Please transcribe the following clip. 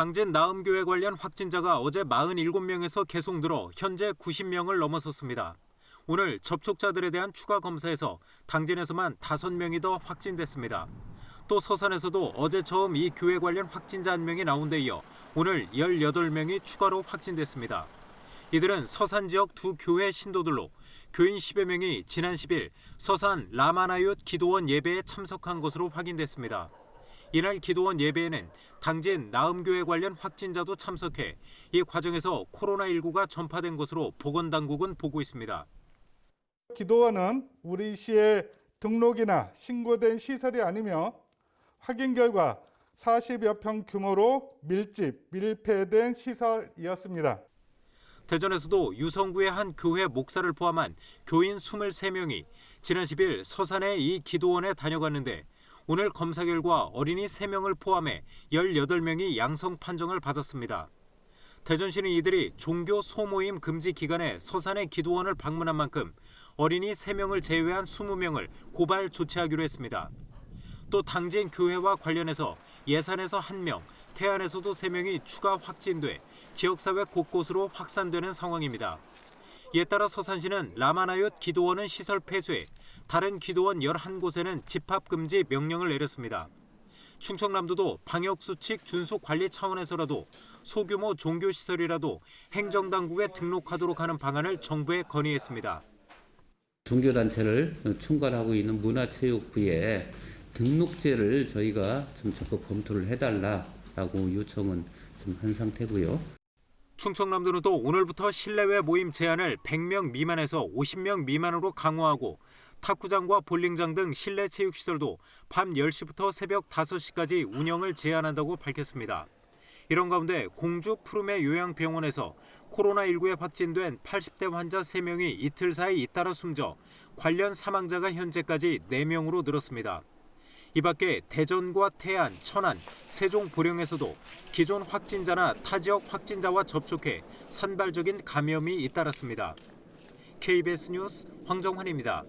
당진 나음교회 관련 확진자가 어제 47명에서 계속 늘어 현재 90명을 넘어섰습니다. 오늘 접촉자들에 대한 추가 검사에서 당진에서만 5명이 더 확진됐습니다. 또 서산에서도 어제 처음 이 교회 관련 확진자 한 명이 나온 데 이어 오늘 18명이 추가로 확진됐습니다. 이들은 서산 지역 두 교회 신도들로 교인 10여 명이 지난 10일 서산 라마나윳 기도원 예배에 참석한 것으로 확인됐습니다. 이날 기도원 예배에는 당진 나음교회 관련 확진자도 참석해 이 과정에서 코로나19가 전파된 것으로 보건당국은 보고 있습니다. 기도원은 우리 시에 등록이나 신고된 시설이 아니며 확인 결과 40여 평 규모로 밀집, 밀폐된 시설이었습니다. 대전에서도 유성구의 한 교회 목사를 포함한 교인 23명이 지난 10일 서산의 이 기도원에 다녀갔는데 오늘 검사 결과 어린이 3명을 포함해 18명이 양성 판정을 받았습니다. 대전시는 이들이 종교 소모임 금지 기간에 서산의 기도원을 방문한 만큼 어린이 3명을 제외한 20명을 고발 조치하기로 했습니다. 또 당진 교회와 관련해서 예산에서 1명, 태안에서도 3명이 추가 확진돼 지역사회 곳곳으로 확산되는 상황입니다. 이에 따라 서산시는 라마나윳 기도원은 시설 폐쇄, 다른 기도원 11곳에는 집합 금지 명령을 내렸습니다. 충청남도도 방역 수칙 준수 관리 차원에서라도 소규모 종교 시설이라도 행정당국에 등록하도록 하는 방안을 정부에 건의했습니다. 종교단체를 총괄하고 있는 문화체육부에 등록제를 저희가 좀 적극 검토를 해달라라고 요청은 좀 한 상태고요. 충청남도는 또 오늘부터 실내외 모임 제한을 100명 미만에서 50명 미만으로 강화하고 탁구장과 볼링장 등 실내 체육시설도 밤 10시부터 새벽 5시까지 운영을 제한한다고 밝혔습니다. 이런 가운데 공주 푸르메 요양병원에서 코로나19에 확진된 80대 환자 3명이 이틀 사이 잇따라 숨져 관련 사망자가 현재까지 4명으로 늘었습니다. 이 밖에 대전과 태안, 천안, 세종, 보령에서도 기존 확진자나 타 지역 확진자와 접촉해 산발적인 감염이 잇따랐습니다. KBS 뉴스 황정환입니다.